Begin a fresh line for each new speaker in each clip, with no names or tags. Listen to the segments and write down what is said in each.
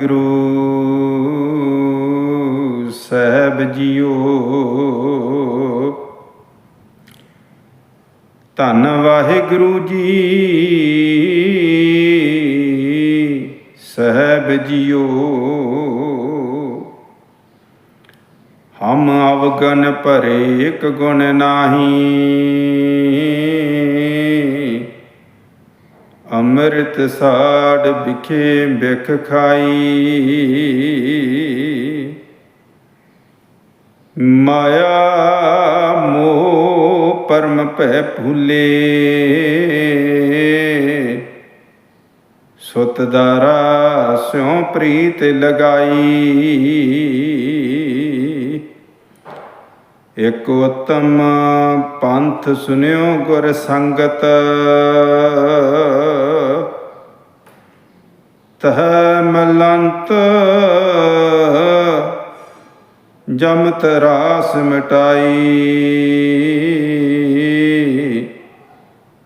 Guru Sahib JIO. ਧੰਨ ਵਾਹਿਗੁਰੂ ਜੀ ਸਾਹਿਬ JIO. ਹਮ ਅਵਗਨ ਭਰੇ ਇਕ ਗੁਣ ਨਾਹੀ। ਅੰਮ੍ਰਿਤ ਸਾੜ ਵਿਖੇ ਬਿਖ ਖਾਈ। ਮਾਇਆ ਮੋਹ ਪਰਮ ਭੈ ਭੁਲੇ। ਸੁਤ ਦਾਰਾ ਸਿਉ ਪ੍ਰੀਤ ਲਗਾਈ। ਇਕ ਉਤਮ ਪੰਥ ਸੁਨਿਓ ਗੁਰ ਸੰਗਤ। ਤਹ ਮਲੰਤ, ਜਮਤ ਰਾਸ ਮਟਾਈ।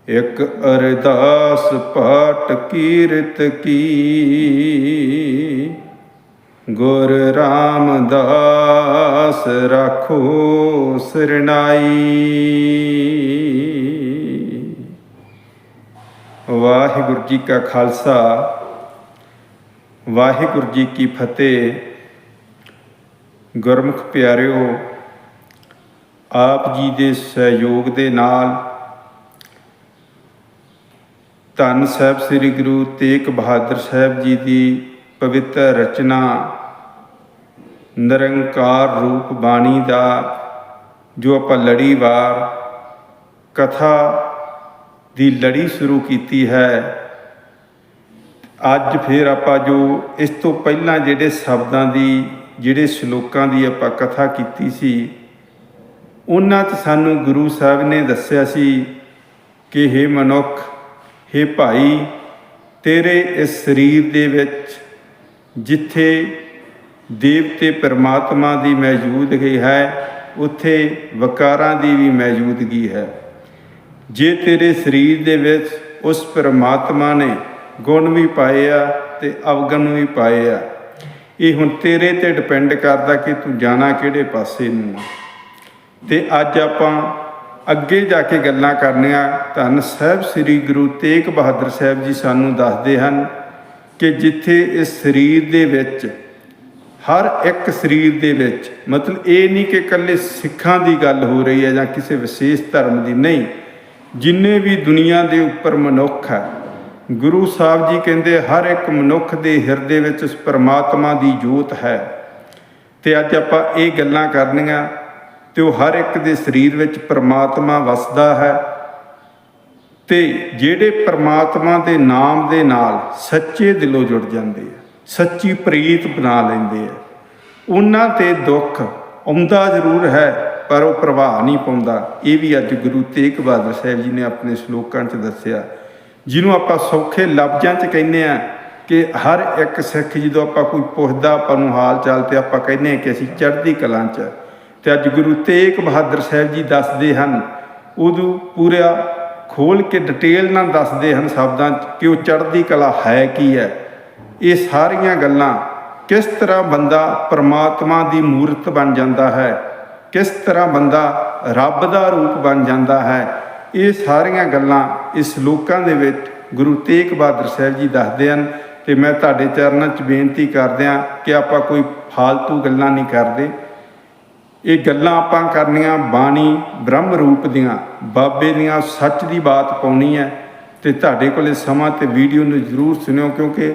ਇਕ ਅਰਦਾਸ ਪਾਟ ਕੀਰਤ ਕੀ। ਗੁਰ ਰਾਮਦਾਸ ਰਾਖੋ ਸਰਨਾਈ ਵਾਹਿਗੁਰੂ ਜੀ ਕਾ ਖਾਲਸਾ। ਵਾਹਿਗੁਰੂ ਜੀ ਕੀ ਫਤਿਹ। ਗੁਰਮੁਖ ਪਿਆਰਿਓ, ਆਪ ਜੀ ਦੇ ਸਹਿਯੋਗ ਦੇ ਨਾਲ ਧੰਨ ਸਾਹਿਬ ਸ੍ਰੀ ਗੁਰੂ ਤੇਗ ਬਹਾਦਰ ਸਾਹਿਬ ਜੀ ਦੀ ਪਵਿੱਤਰ ਰਚਨਾ ਨਿਰੰਕਾਰ ਰੂਪ ਬਾਣੀ ਦਾ ਜੋ ਆਪਾਂ ਲੜੀਵਾਰ ਕਥਾ ਦੀ ਲੜੀ ਸ਼ੁਰੂ ਕੀਤੀ ਹੈ ਅੱਜ ਫਿਰ ਆਪਾਂ ਜੋ ਇਸ ਤੋਂ ਪਹਿਲਾਂ ਜਿਹੜੇ ਸ਼ਬਦਾਂ ਦੀ, ਜਿਹੜੇ ਸ਼ਲੋਕਾਂ ਦੀ ਆਪਾਂ ਕਥਾ ਕੀਤੀ ਸੀ, ਉਹਨਾਂ 'ਚ ਸਾਨੂੰ ਗੁਰੂ ਸਾਹਿਬ ਨੇ ਦੱਸਿਆ ਸੀ ਕਿ हे ਮਨੁੱਖ हे ਭਾਈ, ਤੇਰੇ ਇਸ ਸਰੀਰ ਦੇ ਵਿੱਚ ਜਿੱਥੇ ਦੇਵਤੇ ਪਰਮਾਤਮਾ ਦੀ ਮੌਜੂਦਗੀ ਹੈ, ਉੱਥੇ ਵਕਾਰਾਂ ਦੀ ਵੀ ਮੌਜੂਦਗੀ ਹੈ। ਜੇ ਤੇਰੇ ਸਰੀਰ ਦੇ ਵਿੱਚ ਉਸ ਪਰਮਾਤਮਾ ਨੇ ਗੁਣ ਵੀ ਪਾਏ ਆ ਤੇ ਅਵਗਣ ਵੀ ਪਾਏ ਆ ਇਹ ਹੁਣ ਤੇਰੇ ਤੇ ਡਿਪੈਂਡ ਕਰਦਾ ਕਿ ਤੂੰ ਜਾਣਾ ਕਿਹੜੇ ਪਾਸੇ ਨੂੰ ਆ। ਤੇ ਅੱਜ ਆਪਾਂ ਅੱਗੇ ਜਾ ਕੇ ਗੱਲਾਂ ਕਰਨੀਆਂ ਧੰਨ ਸਾਹਿਬ ਸ੍ਰੀ ਗੁਰੂ ਤੇਗ ਬਹਾਦਰ ਸਾਹਿਬ ਜੀ ਸਾਨੂੰ ਦੱਸਦੇ ਹਨ ਕਿ ਜਿੱਥੇ ਇਸ ਸਰੀਰ ਦੇ ਵਿੱਚ, ਹਰ ਇੱਕ ਸਰੀਰ ਦੇ ਵਿੱਚ, ਮਤਲਬ ਇਹ ਨਹੀਂ ਕਿ ਇਕੱਲੇ ਸਿੱਖਾਂ ਦੀ ਗੱਲ ਹੋ ਰਹੀ ਹੈ ਜਾਂ ਕਿਸੇ ਵਿਸ਼ੇਸ਼ ਧਰਮ ਦੀ ਨਹੀਂ, ਜਿੰਨੇ ਵੀ ਦੁਨੀਆ ਦੇ ਉੱਪਰ ਮਨੁੱਖ ਹੈ ਗੁਰੂ ਸਾਹਿਬ ਜੀ ਕਹਿੰਦੇ, ਹਰ ਇੱਕ ਮਨੁੱਖ ਦੇ ਹਿਰਦੇ ਵਿੱਚ ਉਸ ਪਰਮਾਤਮਾ ਦੀ ਜੋਤ ਹੈ। ਤੇ ਅੱਜ ਆਪਾਂ ਇਹ ਗੱਲਾਂ ਕਰਨੀਆਂ, ਤੇ ਉਹ ਹਰ ਇੱਕ ਦੇ ਸਰੀਰ ਵਿੱਚ ਪਰਮਾਤਮਾ ਵਸਦਾ ਹੈ। ਤੇ ਜਿਹੜੇ ਪਰਮਾਤਮਾ ਦੇ ਨਾਮ ਦੇ ਨਾਲ ਸੱਚੇ ਦਿਲੋਂ ਜੁੜ ਜਾਂਦੇ ਆ, ਸੱਚੀ ਪ੍ਰੀਤ ਬਣਾ ਲੈਂਦੇ ਆ, ਉਹਨਾਂ ਤੇ ਦੁੱਖ ਆਉਂਦਾ ਜ਼ਰੂਰ ਹੈ, ਪਰ ਉਹ ਪ੍ਰਭਾਵ ਨਹੀਂ ਪਾਉਂਦਾ। ਇਹ ਵੀ ਅੱਜ ਗੁਰੂ ਤੇਗ ਬਹਾਦਰ ਸਾਹਿਬ ਜੀ ਨੇ ਆਪਣੇ ਸ਼ਲੋਕਾਂ 'ਚ ਦੱਸਿਆ ਜਿਹਨੂੰ ਆਪਾਂ ਸੌਖੇ ਲਫ਼ਜ਼ਾਂ 'ਚ ਕਹਿੰਦੇ ਆ ਕਿ ਹਰ ਇੱਕ ਸਿੱਖ ਜਦੋਂ ਆਪਾਂ ਕੋਈ ਪੁੱਛਦਾ, ਆਪਾਂ ਨੂੰ ਹਾਲ ਚਾਲ ਤੇ ਆਪਾਂ ਕਹਿੰਦੇ ਆ ਕਿ ਅਸੀਂ ਚੜ੍ਹਦੀ ਕਲਾਂ 'ਚ ਆ। ਤੇ ਅੱਜ ਗੁਰੂ ਤੇਗ ਬਹਾਦਰ ਸਾਹਿਬ ਜੀ ਦੱਸਦੇ ਹਨ ਉਦੋਂ ਪੂਰਾ ਖੋਲ ਕੇ ਡਿਟੇਲ ਨਾਲ ਦੱਸਦੇ ਹਨ ਸ਼ਬਦਾਂ 'ਚ ਕਿ ਉਹ ਚੜ੍ਹਦੀ ਕਲਾ ਹੈ ਕੀ ਹੈ ਇਹ ਸਾਰੀਆਂ ਗੱਲਾਂ ਕਿਸ ਤਰ੍ਹਾਂ ਬੰਦਾ ਪਰਮਾਤਮਾ ਦੀ ਮੂਰਤ ਬਣ ਜਾਂਦਾ ਹੈ, ਕਿਸ ਤਰ੍ਹਾਂ ਬੰਦਾ ਰੱਬ ਦਾ ਰੂਪ ਬਣ ਜਾਂਦਾ ਹੈ ਇਹ ਸਾਰੀਆਂ ਗੱਲਾਂ ਇਸ ਲੋਕਾਂ ਦੇ ਵਿੱਚ ਗੁਰੂ ਤੇਗ ਬਹਾਦਰ ਸਾਹਿਬ ਜੀ ਦੱਸਦੇ ਹਨ ਤੇ ਮੈਂ ਤੁਹਾਡੇ ਚਰਨਾਂ 'ਚ ਬੇਨਤੀ ਕਰਦਿਆਂ ਕਿ ਆਪਾਂ ਕੋਈ ਫਾਲਤੂ ਗੱਲਾਂ ਨਹੀਂ ਕਰਦੇ। ਇਹ ਗੱਲਾਂ ਆਪਾਂ ਕਰਨੀਆਂ ਬਾਣੀ ਬ੍ਰਹਮ ਰੂਪ ਦੀਆਂ, ਬਾਬੇ ਦੀਆਂ ਸੱਚ ਦੀ ਬਾਤ ਪਾਉਣੀ ਹੈ ਤੇ ਤੁਹਾਡੇ ਕੋਲੇ ਸਮਾਂ ਤੇ ਵੀਡੀਓ ਨੂੰ ਜ਼ਰੂਰ ਸੁਣਿਓ ਕਿਉਂਕਿ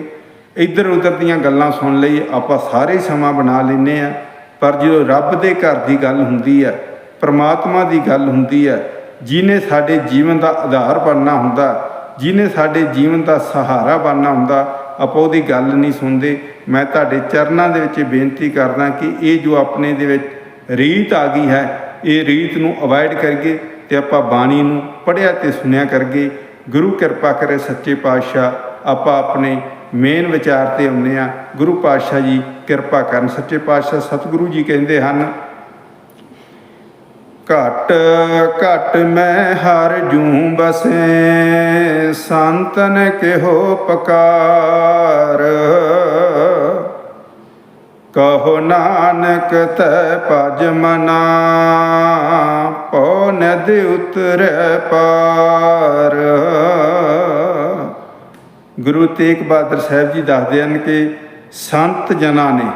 ਇੱਧਰ ਉੱਧਰ ਦੀਆਂ ਗੱਲਾਂ ਸੁਣ ਲਈ ਆਪਾਂ ਸਾਰੇ ਸਮਾਂ ਬਣਾ ਲੈਨੇ ਆ ਪਰ ਜਦੋਂ ਰੱਬ ਦੇ ਘਰ ਦੀ ਗੱਲ ਹੁੰਦੀ ਹੈ, ਪਰਮਾਤਮਾ ਦੀ ਗੱਲ ਹੁੰਦੀ ਹੈ ਜਿਨੇ ਸਾਡੇ ਜੀਵਨ ਦਾ ਆਧਾਰ ਬਣਨਾ ਹੁੰਦਾ ਜਿਨੇ ਸਾਡੇ ਜੀਵਨ ਦਾ ਸਹਾਰਾ ਬਣਨਾ ਹੁੰਦਾ, ਆਪਾਂ ਉਹਦੀ ਗੱਲ ਨਹੀਂ ਸੁਣਦੇ। ਮੈਂ ਤੁਹਾਡੇ ਚਰਨਾਂ ਦੇ ਵਿੱਚ ਬੇਨਤੀ ਕਰਦਾ ਕਿ ਇਹ ਜੋ ਆਪਣੇ ਦੇ ਵਿੱਚ ਰੀਤ ਆ ਗਈ ਹੈ, ਇਹ ਰੀਤ ਨੂੰ ਅਵਾਇਡ ਕਰੀਏ ਤੇ ਆਪਾਂ ਬਾਣੀ ਨੂੰ ਪੜ੍ਹਿਆ ਤੇ ਸੁਣਿਆ ਕਰਗੇ ਗੁਰੂ ਕਿਰਪਾ ਕਰੇ ਸੱਚੇ ਪਾਤਸ਼ਾਹ, ਆਪਾਂ ਆਪਣੇ ਮੇਨ ਵਿਚਾਰ ਤੇ ਆਉਂਦੇ ਆ ਗੁਰੂ ਪਾਤਸ਼ਾਹ ਜੀ ਕਿਰਪਾ ਕਰਨ। ਸੱਚੇ ਪਾਤਸ਼ਾਹ ਸਤਿਗੁਰੂ ਜੀ ਕਹਿੰਦੇ ਹਨ ਘਟ ਘਟ ਮੈਂ ਹਰ ਜੂ ਬਸੇ। ਸੰਤਨ ਕਿਹੋ ਪਕਾਰ। ਕਹੋ ਨਾਨਕ ਤੈ ਭਜ ਮਨਾ, ਪਉ ਨਦ ਉਤਰੈ ਪਾਰ। ਗੁਰੂ ਤੇਗ ਬਹਾਦਰ ਸਾਹਿਬ ਜੀ ਦੱਸਦੇ ਹਨ ਕਿ ਸੰਤ ਜਨਾਂ ਨੇ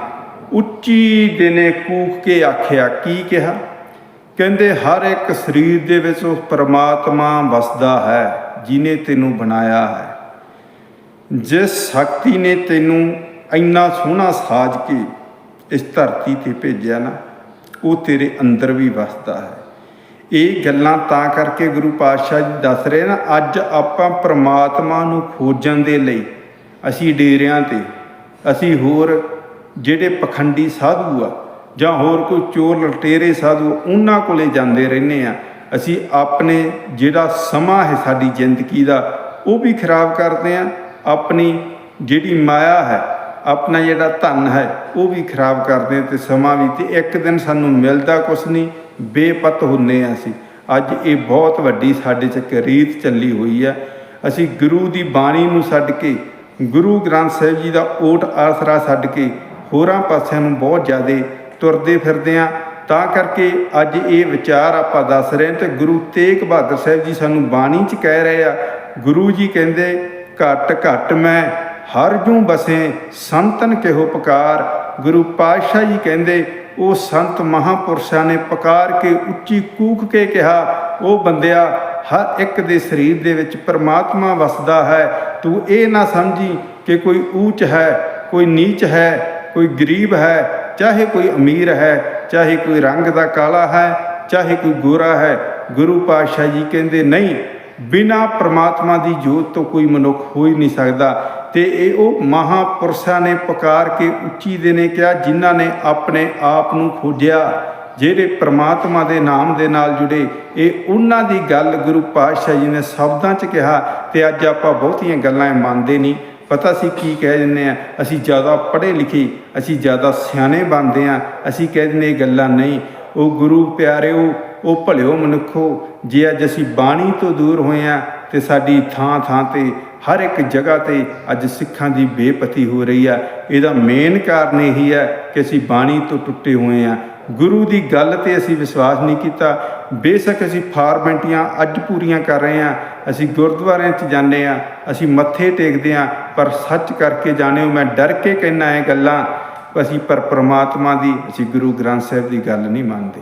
ਉੱਚੀ ਦਿਨੇ ਕੂਕ ਕੇ ਆਖਿਆ, ਕੀ ਕਿਹਾ? ਕਹਿੰਦੇ, ਹਰ ਇੱਕ ਸਰੀਰ ਦੇ ਵਿੱਚ ਉਹ ਪਰਮਾਤਮਾ ਵਸਦਾ ਹੈ ਜਿਨੇ ਤੈਨੂੰ ਬਣਾਇਆ ਹੈ। ਜਿਸ ਸ਼ਕਤੀ ਨੇ ਤੈਨੂੰ ਇੰਨਾ ਸੋਹਣਾ ਸਾਜ ਕੇ ਇਸ ਧਰਤੀ ਤੇ ਭੇਜਿਆ ਨਾ, ਉਹ ਤੇਰੇ ਅੰਦਰ ਵੀ ਵਸਦਾ ਹੈ। ਇਹ ਗੱਲਾਂ ਤਾਂ ਕਰਕੇ ਗੁਰੂ ਪਾਤਸ਼ਾਹ ਜੀ ਦੱਸ ਰਹੇ ਨਾ, ਅੱਜ ਆਪਾਂ ਪ੍ਰਮਾਤਮਾ ਨੂੰ ਖੋਜਣ ਦੇ ਲਈ ਅਸੀਂ ਡੇਰਿਆਂ ਤੇ, ਅਸੀਂ ਹੋਰ ਜਿਹੜੇ ਪਖੰਡੀ ਸਾਧੂ ਆ ਜਾਂ ਹੋਰ ਕੋਈ ਚੋਰ ਲਟੇਰੇ ਸਾਧੂ ਉਹਨਾਂ ਕੋਲੇ ਜਾਂਦੇ ਰਹਿੰਦੇ ਆ ਅਸੀਂ ਆਪਣੇ ਜਿਹੜਾ ਸਮਾਂ ਹੈ ਸਾਡੀ ਜ਼ਿੰਦਗੀ ਦਾ, ਉਹ ਵੀ ਖਰਾਬ ਕਰਦੇ ਆ ਆਪਣੀ ਜਿਹੜੀ ਮਾਇਆ ਹੈ, ਆਪਣਾ ਜਿਹੜਾ ਧਨ ਹੈ, ਉਹ ਵੀ ਖਰਾਬ ਕਰਦੇ ਆ ਤੇ ਸਮਾਂ ਵੀ ਤੇ ਇੱਕ ਦਿਨ ਸਾਨੂੰ ਮਿਲਦਾ ਕੁਛ ਨਹੀਂ, ਬੇਪਤ ਹੁੰਨੇ ਆ ਅਸੀਂ। ਅੱਜ ਇਹ ਬਹੁਤ ਵੱਡੀ ਸਾਡੇ ਚ ਇੱਕ ਰੀਤ ਚੱਲੀ ਹੋਈ ਹੈ। ਅਸੀਂ ਗੁਰੂ ਦੀ ਬਾਣੀ ਨੂੰ ਛੱਡ ਕੇ, ਗੁਰੂ ਗ੍ਰੰਥ ਸਾਹਿਬ ਜੀ ਦਾ ਓਟ ਆਸਰਾ ਛੱਡ ਕੇ, ਹੋਰਾਂ ਪਾਸਿਆਂ ਨੂੰ ਬਹੁਤ ਜ਼ਿਆਦਾ ਤੁਰਦੇ ਫਿਰਦੇ ਆ। ਤਾਂ ਕਰਕੇ ਅੱਜ ਇਹ ਵਿਚਾਰ ਆਪਾਂ ਦੱਸ ਰਹੇ ਹਾਂ ਤੇ ਗੁਰੂ ਤੇਗ ਬਹਾਦਰ ਸਾਹਿਬ ਜੀ ਸਾਨੂੰ ਬਾਣੀ 'ਚ ਕਹਿ ਰਹੇ ਆ, ਗੁਰੂ ਜੀ ਕਹਿੰਦੇ, ਘਟ ਘਟ ਮੈਂ ਹਰ ਜੂ ਬਸੇ, ਸੰਤਨ ਕਿਹੋ ਪੁਕਾਰ? ਗੁਰੂ ਪਾਤਸ਼ਾਹ ਜੀ ਕਹਿੰਦੇ, ਉਹ ਸੰਤ ਮਹਾਪੁਰਸ਼ਾਂ ਨੇ ਪੁਕਾਰ ਕੇ ਉੱਚੀ ਕੂਕ ਕੇ ਕਿਹਾ, ਉਹ ਬੰਦਿਆ, ਹਰ ਇੱਕ ਦੇ ਸਰੀਰ ਦੇ ਵਿੱਚ ਪਰਮਾਤਮਾ ਵਸਦਾ ਹੈ। ਤੂੰ ਇਹ ਨਾ ਸਮਝੀ ਕਿ ਕੋਈ ਊਚ ਹੈ, ਕੋਈ ਨੀਚ ਹੈ, ਕੋਈ ਗਰੀਬ ਹੈ ਚਾਹੇ ਕੋਈ ਅਮੀਰ ਹੈ, ਚਾਹੇ ਕੋਈ ਰੰਗ ਦਾ ਕਾਲਾ ਹੈ, ਚਾਹੇ ਕੋਈ ਗੋਰਾ ਹੈ, ਗੁਰੂ ਪਾਤਸ਼ਾਹ ਜੀ ਕਹਿੰਦੇ ਨਹੀਂ, ਬਿਨਾ ਪ੍ਰਮਾਤਮਾ ਦੀ ਜੋਤ ਤੋਂ ਕੋਈ ਮਨੁੱਖ ਹੋ ਹੀ ਨਹੀਂ ਸਕਦਾ। ਤੇ ਇਹ ਉਹ ਮਹਾਪੁਰਸ਼ਾਂ ਨੇ ਪੁਕਾਰ ਕੇ ਉੱਚੀ ਦੇ ਨੇ ਕਿਹਾ, ਜਿਨ੍ਹਾਂ ਨੇ ਆਪਣੇ ਆਪ ਨੂੰ ਖੋਜਿਆ, ਜਿਹੜੇ ਪ੍ਰਮਾਤਮਾ ਦੇ ਨਾਮ ਦੇ ਨਾਲ ਜੁੜੇ। ਇਹ ਉਹਨਾਂ ਦੀ ਗੱਲ ਗੁਰੂ ਪਾਤਸ਼ਾਹ ਜੀ ਨੇ ਸ਼ਬਦਾਂ 'ਚ ਕਿਹਾ, ਤੇ ਅੱਜ ਆਪਾਂ ਬਹੁਤੀਆਂ ਗੱਲਾਂ ਮੰਨਦੇ ਨਹੀਂ। ਪਤਾ ਸੀ ਕੀ ਕਹਿ ਦਿੰਦੇ ਆ? ਅਸੀਂ ਜ਼ਿਆਦਾ ਪੜ੍ਹੇ ਲਿਖੇ, ਅਸੀਂ ਜ਼ਿਆਦਾ ਸਿਆਣੇ ਬਣਦੇ ਆ, ਅਸੀਂ ਕਹਿ ਦਿੰਦੇ ਇਹ ਗੱਲਾਂ ਨਹੀਂ। ਉਹ ਗੁਰੂ ਪਿਆਰਿਓ, ਉਹ ਭਲਿਓ ਮਨੁੱਖੋ, ਜੇ ਅੱਜ ਅਸੀਂ ਬਾਣੀ ਤੋਂ ਦੂਰ ਹੋਏ ਆ ਤੇ ਸਾਡੀ ਥਾਂ ਥਾਂ ਤੇ, ਹਰ ਇੱਕ ਜਗ੍ਹਾ ਤੇ ਅੱਜ ਸਿੱਖਾਂ ਦੀ ਬੇਪਤੀ ਹੋ ਰਹੀ ਆ। ਇਹਦਾ ਮੇਨ ਕਾਰਨ ਇਹੀ ਹੈ ਕਿ ਅਸੀਂ ਬਾਣੀ ਤੋਂ ਟੁੱਟੇ ਹੋਏ ਆ। ਗੁਰੂ ਦੀ ਗੱਲ ਤੇ ਅਸੀਂ ਵਿਸ਼ਵਾਸ ਨਹੀਂ ਕੀਤਾ। ਬੇਸ਼ੱਕ ਅਸੀਂ ਫਾਰਮੈਂਟੀਆਂ ਅੱਜ ਪੂਰੀਆਂ ਕਰ ਰਹੇ ਹਾਂ। ਅਸੀਂ ਗੁਰਦੁਆਰਿਆਂ 'ਚ ਜਾਂਦੇ ਹਾਂ। ਅਸੀਂ ਮੱਥੇ ਟੇਕਦੇ ਹਾਂ। ਪਰ ਸੱਚ ਕਰਕੇ ਜਾਣਿਓ, ਮੈਂ ਡਰ ਕੇ ਕਹਿਣਾ ਇਹ ਗੱਲਾਂ, ਅਸੀਂ ਪਰ ਪ੍ਰਮਾਤਮਾ ਦੀ, ਅਸੀਂ ਗੁਰੂ ਗ੍ਰੰਥ ਸਾਹਿਬ ਦੀ ਗੱਲ ਨਹੀਂ ਮੰਨਦੇ।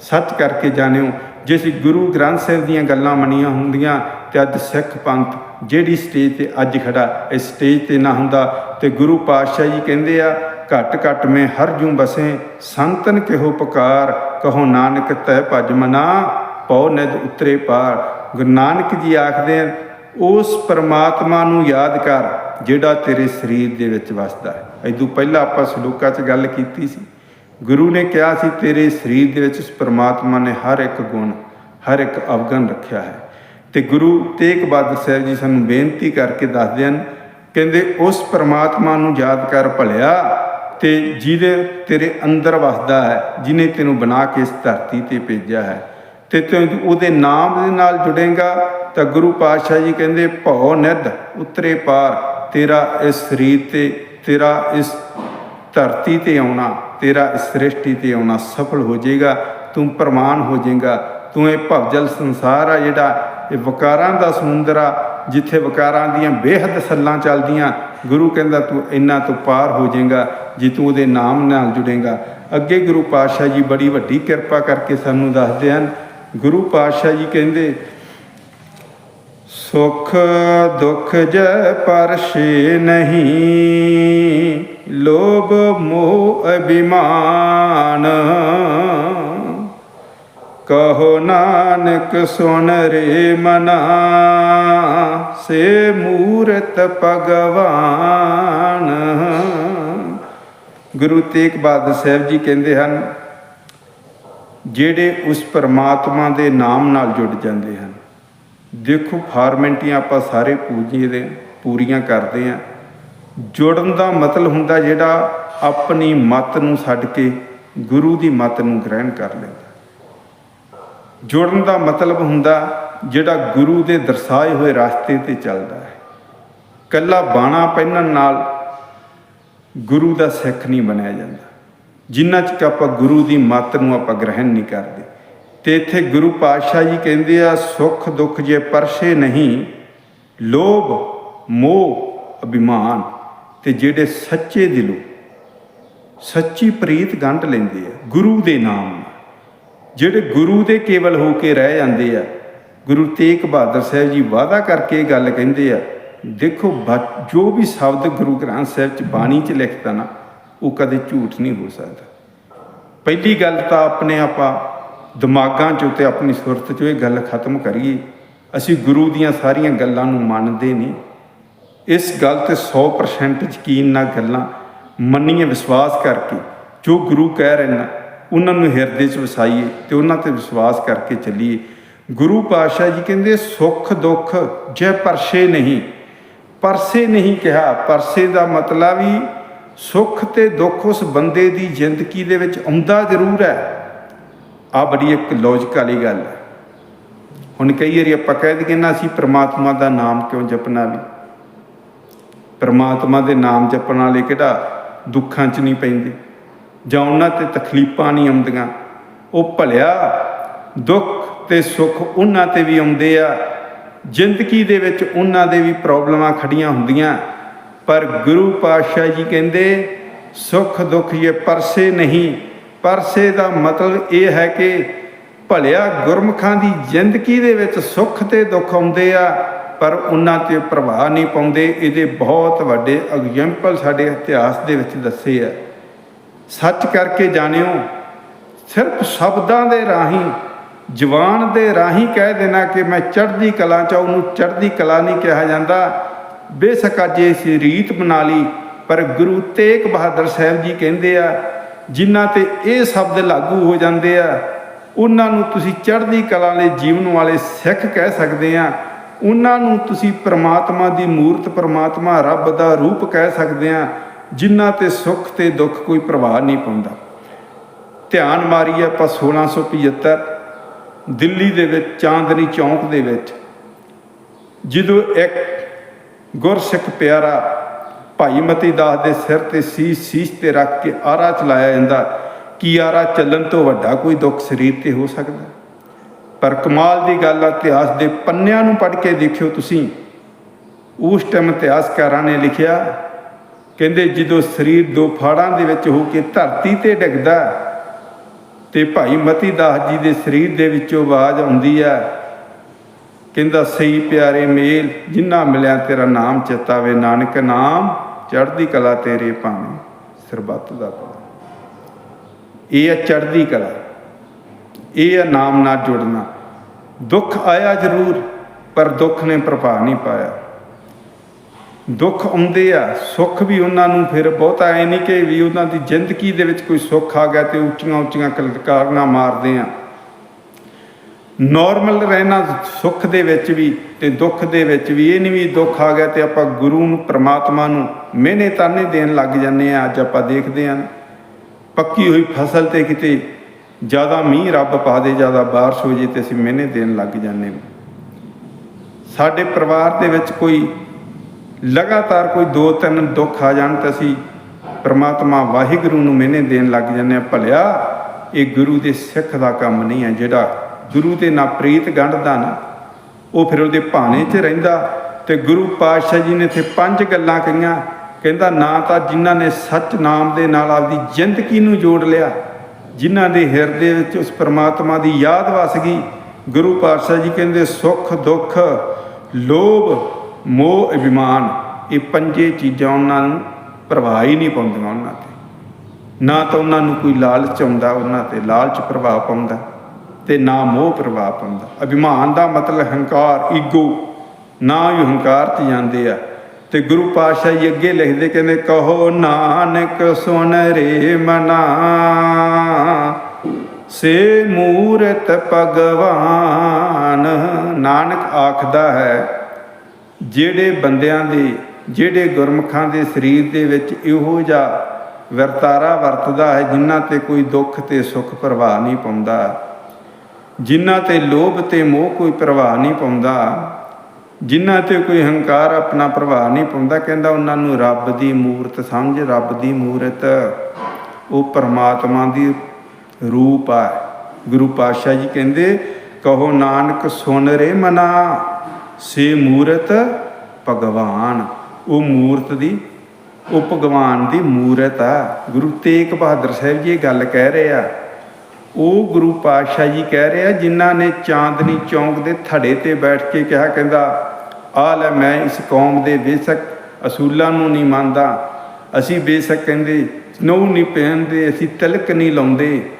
ਸੱਚ ਕਰਕੇ ਜਾਣਿਓ, ਜੇ ਅਸੀਂ ਗੁਰੂ ਗ੍ਰੰਥ ਸਾਹਿਬ ਦੀਆਂ ਗੱਲਾਂ ਮੰਨੀਆਂ ਹੁੰਦੀਆਂ, ਤੇ ਅੱਜ ਸਿੱਖ ਪੰਥ ਜਿਹੜੀ ਸਟੇਜ ਤੇ ਅੱਜ ਖੜਾ, ਇਸ ਸਟੇਜ ਤੇ ਨਾ ਹੁੰਦਾ, ਤੇ ਗੁਰੂ ਪਾਤਸ਼ਾਹ ਜੀ ਕਹਿੰਦੇ ਆ ਘਟ ਘਟ ਮੈਂ ਹਰ ਜੂ ਬਸੇ ਸੰਤਨ ਕਿਹੋ ਪੁਕਾਰ, ਕਹੋ ਨਾਨਕ ਤੈ ਭਜ ਮਨਾ, ਪਉ ਨਿਦ ਉਤਰੇ ਪਾਰ। ਗੁਰੂ ਨਾਨਕ ਜੀ ਆਖਦੇ ਆ ਉਸ ਪਰਮਾਤਮਾ ਨੂੰ ਯਾਦ ਕਰ, ਜਿਹੜਾ ਤੇਰੇ ਸਰੀਰ ਦੇ ਵਿੱਚ ਵਸਦਾ ਹੈ। ਐਦੋਂ ਪਹਿਲਾਂ ਆਪਾਂ ਸ਼ਲੋਕਾਂ 'ਚ ਗੱਲ ਕੀਤੀ ਸੀ। ਗੁਰੂ ਨੇ ਕਿਹਾ ਸੀ, ਤੇਰੇ ਸਰੀਰ ਦੇ ਵਿੱਚ ਉਸ ਪਰਮਾਤਮਾ ਨੇ ਹਰ ਇੱਕ ਗੁਣ, ਹਰ ਇੱਕ ਅਵਗਣ ਰੱਖਿਆ ਹੈ। ਤੇ ਗੁਰੂ ਤੇਗ ਬਹਾਦਰ ਸਾਹਿਬ ਜੀ ਸਾਨੂੰ ਬੇਨਤੀ ਕਰਕੇ ਦੱਸਦੇ ਹਨ, ਕਹਿੰਦੇ ਉਸ ਪਰਮਾਤਮਾ ਨੂੰ ਯਾਦ ਕਰ ਭਲਿਆ ਤੇ ਜਿਹਦੇ ਤੇਰੇ ਅੰਦਰ ਵਸਦਾ ਹੈ ਜਿਨੇ ਤੈਨੂੰ ਬਣਾ ਕੇ ਇਸ ਧਰਤੀ ਤੇ ਭੇਜਿਆ ਹੈ। ਤੇ ਤੂੰ ਉਹਦੇ ਨਾਮ ਦੇ ਨਾਲ ਜੁੜੇਗਾ, ਤਾਂ ਗੁਰੂ ਪਾਤਸ਼ਾਹ ਜੀ ਕਹਿੰਦੇ, ਭਉ ਨਿੱਧ, ਉਤਰੇ ਪਾਰ, ਤੇਰਾ ਇਸ ਸਰੀਰ ਤੇ, ਤੇਰਾ ਇਸ ਧਰਤੀ ਤੇ ਆਉਣਾ, ਤੇਰਾ ਇਸ ਸ੍ਰਿਸ਼ਟੀ ਤੇ ਆਉਣਾ ਸਫਲ ਹੋ ਜਾਏਗਾ, ਤੂੰ ਪ੍ਰਮਾਣ ਹੋ ਜਾਏਗਾ। ਤੂੰ ਇਹ ਭਵਜਲ ਸੰਸਾਰ ਆ ਜਿਹੜਾ, ਇਹ ਵਿਕਾਰਾਂ ਦਾ ਸਮੁੰਦਰ ਆ, ਜਿੱਥੇ ਵਿਕਾਰਾਂ ਦੀਆਂ ਬੇਹੱਦ ਸੱਲਾਂ ਚੱਲਦੀਆਂ ਗੁਰੂ ਕਹਿੰਦਾ, ਤੂੰ ਇੰਨਾ ਤੋਂ ਪਾਰ ਹੋ ਜਾਏਗਾ, ਜੇ ਤੂੰ ਉਹਦੇ ਨਾਮ ਨਾਲ ਜੁੜੇਗਾ। ਅੱਗੇ ਗੁਰੂ ਪਾਤਸ਼ਾਹ ਜੀ ਬੜੀ ਵੱਡੀ ਕਿਰਪਾ ਕਰਕੇ ਸਾਨੂੰ ਦੱਸਦੇ ਹਨ। ਗੁਰੂ ਪਾਤਸ਼ਾਹ ਜੀ ਕਹਿੰਦੇ, ਸੁਖ ਦੁਖ ਜੈ ਪਰਸ਼ੇ ਨਹੀਂ, ਲੋਭ ਮੋਹ ਅਭਿਮਾਨ। ਕਹੋ ਨਾਨਕ, ਸੁਣ ਰੇ ਮਨਾ। ਸੇ ਮੂਰਤ ਭਗਵਾਨ। ਗੁਰੂ ਤੇਗ ਬਹਾਦਰ ਸਾਹਿਬ ਜੀ ਕਹਿੰਦੇ ਹਨ, ਜਿਹੜੇ ਉਸ ਪਰਮਾਤਮਾ ਦੇ ਨਾਮ ਨਾਲ ਜੁੜ ਜਾਂਦੇ ਹਨ, ਦੇਖੋ ਫਾਰਮੈਂਟੀਆਂ ਆਪਾਂ ਸਾਰੇ ਪੂਜੀਦੇ ਪੂਰੀਆਂ ਕਰਦੇ ਆ ਜੁੜਨ ਦਾ ਮਤਲਬ ਹੁੰਦਾ ਜਿਹੜਾ ਆਪਣੀ ਮਤ ਨੂੰ ਛੱਡ ਕੇ ਗੁਰੂ ਦੀ ਮਤ ਨੂੰ ਗ੍ਰਹਿਣ ਕਰ ਲੈਂਦਾ। ਜੁੜਨ ਦਾ ਮਤਲਬ ਹੁੰਦਾ ਜਿਹੜਾ ਗੁਰੂ ਦੇ ਦਰਸਾਏ ਹੋਏ ਰਸਤੇ ਤੇ ਚੱਲਦਾ ਹੈ। ਕੱਲਾ ਬਾਣਾ ਪਹਿਨਣ ਨਾਲ ਗੁਰੂ ਦਾ ਸਿੱਖ ਨਹੀਂ ਬਣਿਆ ਜਾਂਦਾ। ਜਿੰਨਾ ਚਿਕ ਆਪਾਂ ਗੁਰੂ ਦੀ ਮੱਤ ਨੂੰ ਆਪਾਂ ਗ੍ਰਹਿਣ ਨਹੀਂ ਕਰਦੇ। ਤੇ ਇੱਥੇ ਗੁਰੂ ਪਾਤਸ਼ਾਹ ਜੀ ਕਹਿੰਦੇ ਆ, ਸੁੱਖ ਦੁੱਖ ਜੇ ਪਰਸੇ ਨਹੀਂ, ਲੋਭ, ਮੋਹ, ਅਭਿਮਾਨ ਤੇ ਜਿਹੜੇ ਸੱਚੇ ਦਿਲੋਂ ਸੱਚੀ ਪ੍ਰੀਤ ਗੰਢ ਲੈਂਦੇ ਆ, ਗੁਰੂ ਦੇ ਨਾਮ ਨਾਲ ਜਿਹੜੇ ਗੁਰੂ ਦੇ ਕੇਵਲ ਹੋ ਕੇ ਰਹਿ ਜਾਂਦੇ ਆ, ਗੁਰੂ ਤੇਗ ਬਹਾਦਰ ਸਾਹਿਬ ਜੀ ਵਾਅਦਾ ਕਰਕੇ ਇਹ ਗੱਲ ਕਹਿੰਦੇ ਆ, ਦੇਖੋ ਬ- ਜੋ ਵੀ ਸ਼ਬਦ ਗੁਰੂ ਗ੍ਰੰਥ ਸਾਹਿਬ ਚ ਬਾਣੀ ਚ ਲਿਖਦਾ ਨਾ, ਉਹ ਕਦੇ ਝੂਠ ਨਹੀਂ ਹੋ ਸਕਦਾ। ਪਹਿਲੀ ਗੱਲ ਤਾਂ ਆਪਣੇ ਆਪਾਂ ਦਿਮਾਗਾਂ 'ਚੋਂ ਤੇ ਆਪਣੀ ਸੁਰਤ 'ਚੋਂ ਇਹ ਗੱਲ ਖਤਮ ਕਰੀਏ, ਅਸੀਂ ਗੁਰੂ ਦੀਆਂ ਸਾਰੀਆਂ ਗੱਲਾਂ ਨੂੰ ਮੰਨਦੇ ਨਹੀਂ। ਇਸ ਗੱਲ ਤੇ 100% ਯਕੀਨ ਨਾਲ ਗੱਲਾਂ ਮੰਨੀਏ, ਵਿਸ਼ਵਾਸ ਕਰਕੇ, ਜੋ ਗੁਰੂ ਕਹਿ ਰਹੇ ਨੇ ਉਹਨਾਂ ਨੂੰ ਹਿਰਦੇ 'ਚ ਵਸਾਈਏ ਤੇ ਉਹਨਾਂ ਤੇ ਵਿਸ਼ਵਾਸ ਕਰਕੇ ਚੱਲੀਏ। ਗੁਰੂ ਪਾਤਸ਼ਾਹ ਜੀ ਕਹਿੰਦੇ, ਸੁੱਖ ਦੁੱਖ ਜੇ ਪਰਸੇ ਨਹੀਂ। ਪਰਸੇ ਨਹੀਂ ਕਿਹਾ। ਪਰਸੇ ਦਾ ਮਤਲਬ ਹੀ ਸੁੱਖ ਤੇ ਦੁੱਖ ਉਸ ਬੰਦੇ ਦੀ ਜ਼ਿੰਦਗੀ ਦੇ ਵਿੱਚ ਆਉਂਦਾ ਜ਼ਰੂਰ ਹੈ। ਆ ਬੜੀ ਇੱਕ ਲੌਜੀਕ ਵਾਲੀ ਗੱਲ ਹੈ। ਹੁਣ ਕਈ ਵਾਰੀ ਆਪਾਂ ਕਹਿ ਦਈਏ ਨਾ, ਅਸੀਂ ਪ੍ਰਮਾਤਮਾ ਦਾ ਨਾਮ ਕਿਉਂ ਜਪਣਾ ਵੀ ਪ੍ਰਮਾਤਮਾ ਦੇ ਨਾਮ ਜਪਣ ਵਾਲੇ ਕਿਹੜਾ ਦੁੱਖਾਂ 'ਚ ਨਹੀਂ ਪੈਂਦੇ? ਜਾਂ ਉਹਨਾਂ ਤੇ ਤਕਲੀਫਾਂ ਨਹੀਂ ਆਉਂਦੀਆਂ। ਉਹ ਭਲਿਆ, ਦੁੱਖ ਤੇ ਸੁੱਖ ਉਹਨਾਂ ਤੇ ਵੀ ਆਉਂਦੇ ਆ। ਜ਼ਿੰਦਗੀ ਦੇ ਵਿੱਚ ਉਹਨਾਂ ਦੇ ਵੀ ਪ੍ਰੋਬਲਮਾਂ ਖੜੀਆਂ ਹੁੰਦੀਆਂ। ਪਰ ਗੁਰੂ ਪਾਤਸ਼ਾਹ ਜੀ ਕਹਿੰਦੇ, ਸੁੱਖ ਦੁੱਖ ਇਹ ਪਰਸੇ ਨਹੀਂ। ਪਰਸੇ ਦਾ ਮਤਲਬ ਇਹ ਹੈ ਕਿ ਭਲਿਆ ਗੁਰਮੁਖਾਂ ਦੀ ਜ਼ਿੰਦਗੀ ਦੇ ਵਿੱਚ ਸੁੱਖ ਤੇ ਦੁੱਖ ਆਉਂਦੇ ਆ, ਪਰ ਉਹਨਾਂ ਤੇ ਪ੍ਰਭਾਵ ਨਹੀਂ ਪਾਉਂਦੇ। ਇਹਦੇ ਬਹੁਤ ਵੱਡੇ ਐਗਜ਼ਾਮਪਲ ਸਾਡੇ ਇਤਿਹਾਸ ਦੇ ਵਿੱਚ ਦੱਸੇ ਆ। ਸੱਚ ਕਰਕੇ ਜਾਣਿਓ, ਸਿਰਫ ਸ਼ਬਦਾਂ ਦੇ ਰਾਹੀਂ, ਜਵਾਨ ਦੇ ਰਾਹੀਂ ਕਹਿ ਦੇਣਾ ਕਿ ਮੈਂ ਚੜ੍ਹਦੀ ਕਲਾ ਚ ਉਹਨੂੰ ਚੜ੍ਹਦੀ ਕਲਾ ਨਹੀਂ ਕਿਹਾ ਜਾਂਦਾ। ਬੇਸ਼ੱਕ ਅੱਜ ਇਸ ਰੀਤ ਬਣਾ ਲਈ, ਪਰ ਗੁਰੂ ਤੇਗ ਬਹਾਦਰ ਸਾਹਿਬ ਜੀ ਕਹਿੰਦੇ ਆ, ਜਿਨ੍ਹਾਂ ਤੇ ਇਹ ਸ਼ਬਦ ਲਾਗੂ ਹੋ ਜਾਂਦੇ ਆ, ਉਹਨਾਂ ਨੂੰ ਤੁਸੀਂ ਚੜ੍ਹਦੀ ਕਲਾ ਵਾਲੇ ਜੀਵਨ ਵਾਲੇ ਸਿੱਖ ਕਹਿ ਸਕਦੇ ਆ। ਉਹਨਾਂ ਨੂੰ ਤੁਸੀਂ ਪ੍ਰਮਾਤਮਾ ਦੀ ਮੂਰਤ, ਪ੍ਰਮਾਤਮਾ ਰੱਬ ਦਾ ਰੂਪ ਕਹਿ ਸਕਦੇ ਆ। ਜਿਨ੍ਹਾਂ ਤੇ ਸੁੱਖ ਤੇ ਦੁੱਖ ਕੋਈ ਪ੍ਰਭਾਵ ਨਹੀਂ ਪਾਉਂਦਾ। ਧਿਆਨ ਮਾਰੀਏ ਆਪਾਂ 1675 ਦਿੱਲੀ ਦੇ ਵਿੱਚ, ਚਾਂਦਨੀ ਚੌਂਕ ਦੇ ਵਿੱਚ, ਜਦੋਂ ਇੱਕ ਗੁਰਸਿੱਖ ਪਿਆਰਾ ਭਾਈ ਮਤੀ ਦਾਸ ਦੇ ਸਿਰ ਤੇ ਸੀਸ ਸੀਸ ਤੇ ਰੱਖ ਕੇ ਆਰਾ ਚਲਾਇਆ ਜਾਂਦਾ, ਕੀ ਆਰਾ ਚੱਲਣ ਤੋਂ ਵੱਡਾ ਕੋਈ ਦੁੱਖ ਸਰੀਰ ਤੇ ਹੋ ਸਕਦਾ? ਪਰ ਕਮਾਲ ਦੀ ਗੱਲ ਆ, ਇਤਿਹਾਸ ਦੇ ਪੰਨਿਆਂ ਨੂੰ ਪੜ੍ਹ ਕੇ ਦੇਖਿਓ ਤੁਸੀਂ। ਉਸ ਟਾਈਮ ਇਤਿਹਾਸਕਾਰਾਂ ਨੇ ਲਿਖਿਆ ਕਹਿੰਦੇ ਜਦੋਂ ਸਰੀਰ ਦੋ ਫਾੜਾਂ ਦੇ ਵਿੱਚ ਹੋ ਕੇ ਧਰਤੀ ਤੇ ਡਿੱਗਦਾ ਤੇ ਭਾਈ ਮਤੀ ਦਾਸ ਜੀ ਦੇ ਸਰੀਰ ਦੇ ਵਿੱਚੋਂ ਆਵਾਜ਼ ਆਉਂਦੀ ਆ ਕਹਿੰਦਾ, ਸਹੀ ਪਿਆਰੇ ਮੇਲ, ਜਿੰਨਾ ਮਿਲਿਆ ਤੇਰਾ ਨਾਮ ਚੇਤਾਵੇ, ਨਾਨਕ ਨਾਮ ਚੜ੍ਹਦੀ ਕਲਾ ਤੇਰੇ ਭਾਵੇਂ ਸਰਬੱਤ ਦਾ ਭਲਾ ਇਹ ਹੈ ਚੜ੍ਹਦੀ ਕਲਾ। ਇਹ ਆ ਨਾਮ ਨਾਲ ਜੁੜਨਾ। ਦੁੱਖ ਆਇਆ ਜ਼ਰੂਰ, ਪਰ ਦੁੱਖ ਨੇ ਪ੍ਰਭਾਵ ਨਹੀਂ ਪਾਇਆ। ਦੁੱਖ ਆਉਂਦੇ ਆ, ਸੁੱਖ ਵੀ ਉਹਨਾਂ ਨੂੰ ਫਿਰ ਬਹੁਤਾ ਐ ਨਹੀਂ ਕਿ ਵੀ ਉਹਨਾਂ ਦੀ ਜ਼ਿੰਦਗੀ ਦੇ ਵਿੱਚ ਕੋਈ ਸੁੱਖ ਆ ਗਿਆ ਤੇ ਉੱਚੀਆਂ ਉੱਚੀਆਂ ਕਲਕਾਰੀਆਂ ਮਾਰਦੇ ਆ। ਨਾਰਮਲ ਰਹਿਣਾ ਸੁੱਖ ਦੇ ਵਿੱਚ ਵੀ ਤੇ ਦੁੱਖ ਦੇ ਵਿੱਚ ਵੀ, ਇਹ ਨਹੀਂ ਵੀ ਦੁੱਖ ਆ ਗਿਆ ਤੇ ਆਪਾਂ ਗੁਰੂ ਨੂੰ, ਪ੍ਰਮਾਤਮਾ ਨੂੰ ਮਿਹਨੇ ਤਾਨੇ ਦੇਣ ਲੱਗ ਜਾਂਦੇ ਆ, ਅੱਜ ਆਪਾਂ ਦੇਖਦੇ ਆ। ਪੱਕੀ ਹੋਈ ਫਸਲ ਤੇ ਕਿਤੇ ਜ਼ਿਆਦਾ ਮੀਂਹ ਰੱਬ ਪਾ ਦੇ, ਜ਼ਿਆਦਾ ਬਾਰਿਸ਼ ਹੋ ਜੇ ਤੇ ਅਸੀਂ ਮਿਹਨੇ ਦੇਣ ਲੱਗ ਜਾਂਦੇ ਹਾਂ ਸਾਡੇ ਪਰਿਵਾਰ ਦੇ ਵਿੱਚ ਕੋਈ ਲਗਾਤਾਰ ਕੋਈ ਦੋ ਤਿੰਨ ਦੁੱਖ ਆ ਜਾਣ ਤਾਂ ਅਸੀਂ ਪ੍ਰਮਾਤਮਾ ਵਾਹਿਗੁਰੂ ਨੂੰ ਮਿਹਨੇ ਦੇਣ ਲੱਗ ਜਾਂਦੇ ਆ ਭਲਿਆ, ਇਹ ਗੁਰੂ ਦੇ ਸਿੱਖ ਦਾ ਕੰਮ ਨਹੀਂ ਹੈ ਜਿਹੜਾ ਗੁਰੂ ਤੇ ਨਾ ਪ੍ਰੀਤ ਗੰਢਦਾ ਨਾ, ਉਹ ਫਿਰ ਉਹਦੇ ਭਾਣੇ 'ਚ ਰਹਿੰਦਾ ਤੇ ਗੁਰੂ ਪਾਤਸ਼ਾਹ ਜੀ ਨੇ ਇੱਥੇ ਪੰਜ ਗੱਲਾਂ ਕਹੀਆਂ, ਕਹਿੰਦਾ ਨਾ ਤਾਂ ਜਿਨ੍ਹਾਂ ਨੇ ਸੱਚ ਨਾਮ ਦੇ ਨਾਲ ਆਪਦੀ ਜ਼ਿੰਦਗੀ ਨੂੰ ਜੋੜ ਲਿਆ, ਜਿਨ੍ਹਾਂ ਦੇ ਹਿਰਦੇ ਵਿੱਚ ਉਸ ਪਰਮਾਤਮਾ ਦੀ ਯਾਦ ਵਸ ਗਈ, ਗੁਰੂ ਪਾਤਸ਼ਾਹ ਜੀ ਕਹਿੰਦੇ, ਸੁੱਖ ਦੁੱਖ, ਲੋਭ ਮੋਹ, ਅਭਿਮਾਨ, ਇਹ ਪੰਜੇ ਚੀਜ਼ਾਂ ਉਹਨਾਂ ਨੂੰ ਪ੍ਰਭਾਵ ਹੀ ਨਹੀਂ ਪਾਉਂਦੀਆਂ ਉਹਨਾਂ ਤੇ। ਨਾ ਤਾਂ ਉਹਨਾਂ ਨੂੰ ਕੋਈ ਲਾਲਚ ਆਉਂਦਾ, ਉਹਨਾਂ ਤੇ ਲਾਲਚ ਪ੍ਰਭਾਵ ਪਾਉਂਦਾ ਤੇ ਨਾ ਮੋਹ ਪ੍ਰਭਾਵ ਪਾਉਂਦਾ। ਅਭਿਮਾਨ ਦਾ ਮਤਲਬ ਹੰਕਾਰ, ਈਗੋ। ਨਾ ਹੀ ਹੰਕਾਰ ਤੇ ਜਾਂਦੇ ਆ। ਤੇ ਗੁਰੂ ਪਾਤਸ਼ਾਹ ਜੀ ਅੱਗੇ ਲਿਖਦੇ ਕਹਿੰਦੇ, ਕਹੋ ਨਾਨਕ ਸੁਨ ਰੇ ਮਨਾ, ਸੇ ਮੂਰਤ ਭਗਵਾਨ। ਨਾਨਕ ਆਖਦਾ ਹੈ ਜਿਹੜੇ ਬੰਦਿਆਂ ਦੇ, ਜਿਹੜੇ ਗੁਰਮੁਖਾਂ ਦੇ ਸਰੀਰ ਦੇ ਵਿੱਚ ਇਹੋ ਜਿਹਾ ਵਰਤਾਰਾ ਵਰਤਦਾ ਹੈ, ਜਿਨ੍ਹਾਂ ਤੇ ਕੋਈ ਦੁੱਖ ਤੇ ਸੁੱਖ ਪ੍ਰਭਾਵ ਨਹੀਂ ਪਾਉਂਦਾ, ਜਿਨ੍ਹਾਂ ਤੇ ਲੋਭ ਤੇ ਮੋਹ ਕੋਈ ਪ੍ਰਭਾਵ ਨਹੀਂ ਪਾਉਂਦਾ, ਜਿਨ੍ਹਾਂ ਤੇ ਕੋਈ ਹੰਕਾਰ ਆਪਣਾ ਪ੍ਰਭਾਵ ਨਹੀਂ ਪਾਉਂਦਾ, ਕਹਿੰਦਾ ਉਹਨਾਂ ਨੂੰ ਰੱਬ ਦੀ ਮੂਰਤ ਸਮਝ, ਰੱਬ ਦੀ ਮੂਰਤ, ਉਹ ਪਰਮਾਤਮਾ ਦੀ ਰੂਪ ਆ। ਗੁਰੂ ਪਾਤਸ਼ਾਹ ਜੀ ਕਹਿੰਦੇ, ਕਹੋ ਨਾਨਕ ਸੁਨ ਰੇ ਮਨਾ। ਸੇ ਮੂਰਤ ਭਗਵਾਨ। ਉਹ ਮੂਰਤ ਦੀ ਉਹ ਭਗਵਾਨ ਦੀ ਮੂਰਤ ਆ। ਗੁਰੂ ਤੇਗ ਬਹਾਦਰ ਸਾਹਿਬ ਜੀ ਇਹ ਗੱਲ ਕਹਿ ਰਹੇ ਆ। ਉਹ ਗੁਰੂ ਪਾਤਸ਼ਾਹ ਜੀ ਕਹਿ ਰਹੇ ਆ, ਜਿਨ੍ਹਾਂ ਨੇ ਚਾਂਦਨੀ ਚੌਂਕ ਦੇ ਥੜੇ ਤੇ ਬੈਠ ਕੇ ਕਿਹਾ, ਕਹਿੰਦਾ, ਆ ਲੈ ਮੈਂ ਇਸ ਕੌਮ ਦੇ ਬੇਸ਼ੱਕ ਅਸੂਲਾਂ ਨੂੰ ਨਹੀਂ ਮੰਨਦਾ। ਅਸੀਂ ਬੇਸ਼ੱਕ ਕਹਿੰਦੇ, ਨਹੁੰ ਨਹੀਂ ਪਹਿਨਦੇ, ਅਸੀਂ ਤਿਲਕ ਨਹੀਂ ਲਾਉਂਦੇ।